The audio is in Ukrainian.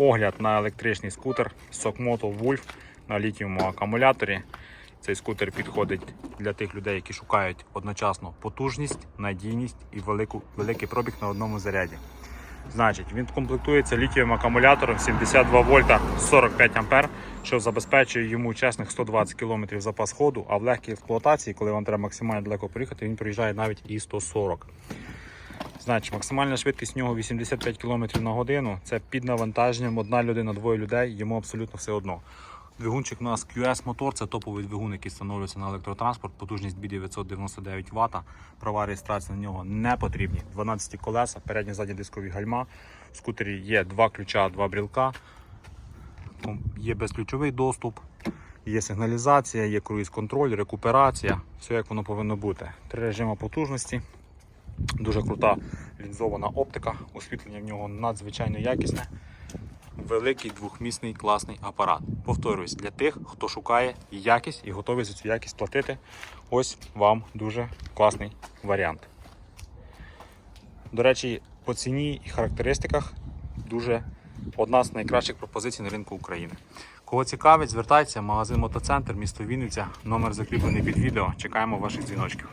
Огляд на електричний скутер Sokmoto Wolf на літієвому акумуляторі. Цей скутер підходить для тих людей, які шукають одночасно потужність, надійність і велику, великий пробіг на одному заряді. Значить, він комплектується літієвим акумулятором 72 вольта 45 ампер, що забезпечує йому чесних 120 км запас ходу, а в легкій експлуатації, коли вам треба максимально далеко проїхати, він проїжджає навіть і 140. Значить, максимальна швидкість в нього 85 км на годину. Це під навантаженням, одна людина, двоє людей, йому абсолютно все одно. Двигунчик у нас QS мотор, це топовий двигун, який встановлюється на електротранспорт, потужність бі 999 Вт. Права реєстрації на нього не потрібні. 12 колеса, передні задні дискові гальма. В скутері є два ключа, два брілка. Є безключовий доступ, є сигналізація, є круїз-контроль, рекуперація. Все як воно повинно бути. Три режими потужності. Дуже крута лінзована оптика, освітлення в нього надзвичайно якісне. Великий двохмісний класний апарат. Повторюсь, для тих, хто шукає якість і готовий за цю якість платити. Ось вам дуже класний варіант. До речі, по ціні і характеристиках дуже одна з найкращих пропозицій на ринку України. Кого цікавить, звертайтеся, магазин Мотоцентр, місто Вінниця, номер закріплений під відео. Чекаємо ваших дзвіночків.